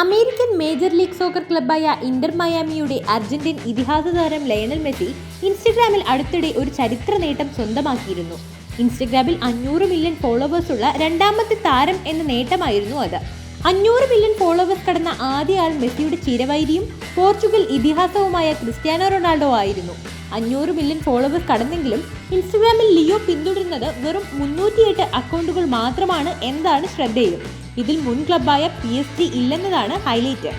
American major league soccer ക്ലബായ Inter മയാമിയുടെ Argentine ഇതിഹാസ താരം ലയണൽ മെസ്സി ഇൻസ്റ്റഗ്രാമിൽ അടുത്തിടെ ഒരു ചരിത്ര നേട്ടം സ്വന്തമാക്കിയിരുന്നു. ഇൻസ്റ്റഗ്രാമിൽ അഞ്ഞൂറ് മില്യൺ ഫോളോവേഴ്സ് ഉള്ള രണ്ടാമത്തെ താരം എന്ന നേട്ടമായിരുന്നു അത്. അഞ്ഞൂറ് മില്യൺ ഫോളോവേഴ്സ് കടന്ന ആദ്യ ആൾ മെസ്സിയുടെ ചിരവൈരിയും പോർച്ചുഗൽ ഇതിഹാസവുമായ ക്രിസ്ത്യാനോ റൊണാൾഡോ ആയിരുന്നു. അഞ്ഞൂറ് മില്യൺ ഫോളോവേഴ്സ് കടന്നെങ്കിലും ഇൻസ്റ്റഗ്രാമിൽ ലിയോ പിന്തുടരുന്നത് വെറും മുന്നൂറ്റിയെട്ട് അക്കൗണ്ടുകൾ മാത്രമാണ് എന്താണ് ശ്രദ്ധേയം. ഇതിൽ മുൻ ക്ലബായ പി എസ് ജി ഇല്ലെന്നതാണ് ഹൈലൈറ്റ്.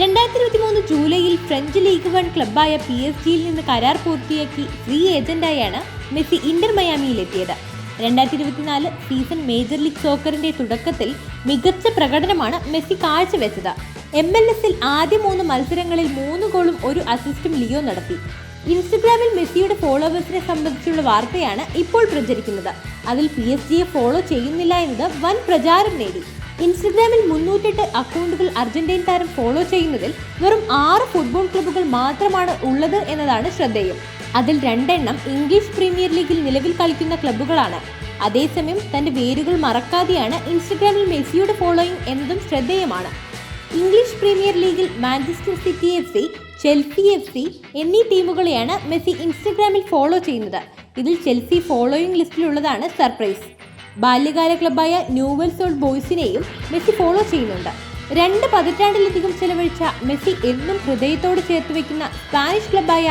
രണ്ടായിരത്തി ഇരുപത്തി മൂന്ന് ജൂലൈയിൽ ഫ്രഞ്ച് ലീഗ് വൺ ക്ലബായ പി എസ് ജിയിൽ നിന്ന് കരാർ പൂർത്തിയാക്കി ഫ്രീ ഏജന്റായാണ് മെസ്സി ഇന്റർ മയാമിയിലെത്തിയത്. രണ്ടായിരത്തി ഇരുപത്തിനാല് സീസൺ മേജർ ലീഗ് സോക്കറിന്റെ തുടക്കത്തിൽ മികച്ച പ്രകടനമാണ് മെസ്സി കാഴ്ചവെച്ചത്. എം എൽ എസിൽ ആദ്യ മൂന്ന് മത്സരങ്ങളിൽ മൂന്ന് ഗോളും ഒരു അസിസ്റ്റും ലിയോ നടത്തി. ഇൻസ്റ്റഗ്രാമിൽ മെസ്സിയുടെ ഫോളോവേഴ്സിനെ സംബന്ധിച്ചുള്ള വാർത്തയാണ് ഇപ്പോൾ പ്രചരിക്കുന്നത്. അതിൽ പി എസ് ജിയെ ഫോളോ ചെയ്യുന്നില്ല എന്നത് വൻ പ്രചാരം നേടി. ഇൻസ്റ്റഗ്രാമിൽ മുന്നൂറ്റെട്ട് അക്കൗണ്ടുകൾ അർജന്റീൻ താരം ഫോളോ ചെയ്യുന്നതിൽ വെറും ആറ് ഫുട്ബോൾ ക്ലബ്ബുകൾ മാത്രമാണ് ഉള്ളത് എന്നതാണ് ശ്രദ്ധേയം. അതിൽ രണ്ടെണ്ണം ഇംഗ്ലീഷ് പ്രീമിയർ ലീഗിൽ നിലവിൽ കളിക്കുന്ന ക്ലബ്ബുകളാണ്. അതേസമയം തന്റെ വേരുകൾ മറക്കാതെയാണ് ഇൻസ്റ്റഗ്രാമിൽ മെസ്സിയുടെ ഫോളോയിങ് എന്നതും ശ്രദ്ധേയമാണ്. ഇംഗ്ലീഷ് പ്രീമിയർ ലീഗിൽ Manchester City F C Chelsea F C എന്നീ ടീമുകളെയാണ് മെസ്സി ഇൻസ്റ്റഗ്രാമിൽ ഫോളോ ചെയ്യുന്നത്. ഇതിൽ ചെൽസി ഫോളോയിങ് ലിസ്റ്റിലുള്ളതാണ് സർപ്രൈസ് ബാല്യകാല ക്ലബായ ന്യൂവൽസ് ഓൾഡ് ബോയ്സിനെയും മെസ്സി ഫോളോ ചെയ്യുന്നുണ്ട്. രണ്ട് പതിറ്റാണ്ടിലധികം ചെലവഴിച്ച മെസ്സി എന്നും ഹൃദയത്തോട് ചേർത്ത് വെക്കുന്ന സ്പാനിഷ് ക്ലബായ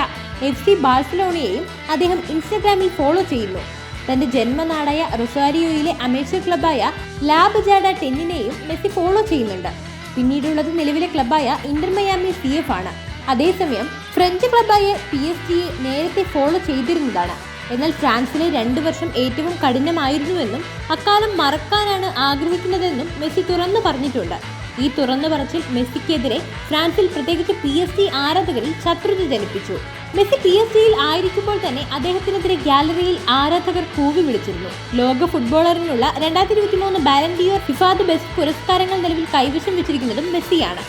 എഫ് സി ബാഴ്സലോണയെയും അദ്ദേഹം ഇൻസ്റ്റഗ്രാമിൽ ഫോളോ ചെയ്യുന്നു. തന്റെ ജന്മനാടായ റൊസാരിയോയിലെ അമേച്ചർ ക്ലബായ ലാബജാഡ ടെന്നിനെയും മെസ്സി ഫോളോ ചെയ്യുന്നുണ്ട്. പിന്നീടുള്ളത് നിലവിലെ ക്ലബായ ഇന്റർമയാമി സി എഫ് ആണ്. അതേസമയം ഫ്രഞ്ച് ക്ലബായ പി എസ് ജിയെ നേരത്തെ ഫോളോ ചെയ്തിരുന്നതാണ്. എന്നാൽ ഫ്രാൻസിലെ രണ്ട് വർഷം ഏറ്റവും കഠിനമായിരുന്നുവെന്നും അക്കാലം മറക്കാനാണ് ആഗ്രഹിക്കുന്നതെന്നും മെസ്സി തുറന്നു പറഞ്ഞിട്ടുണ്ട്. ഈ തുറന്നു പറച്ചിൽ മെസ്സിക്കെതിരെ ഫ്രാൻസിൽ പ്രത്യേകിച്ച് പി എസ് ജി ആരാധകരിൽ ശത്രുത ജനിപ്പിച്ചു. മെസ്സി പി എസ് ജിയിൽ ആയിരിക്കുമ്പോൾ തന്നെ അദ്ദേഹത്തിനെതിരെ ഗാലറിയിൽ ആരാധകർ കൂവി വിളിച്ചിരുന്നു. ലോക ഫുട്ബോളറിനുള്ള രണ്ടായിരത്തി ഇരുപത്തി മൂന്ന് ബാലൻഡിയോർ ഫിഫാദ് ബെസ്റ്റ് പുരസ്കാരങ്ങൾ നിലവിൽ കൈവശം വെച്ചിരിക്കുന്നതും മെസ്സിയാണ്.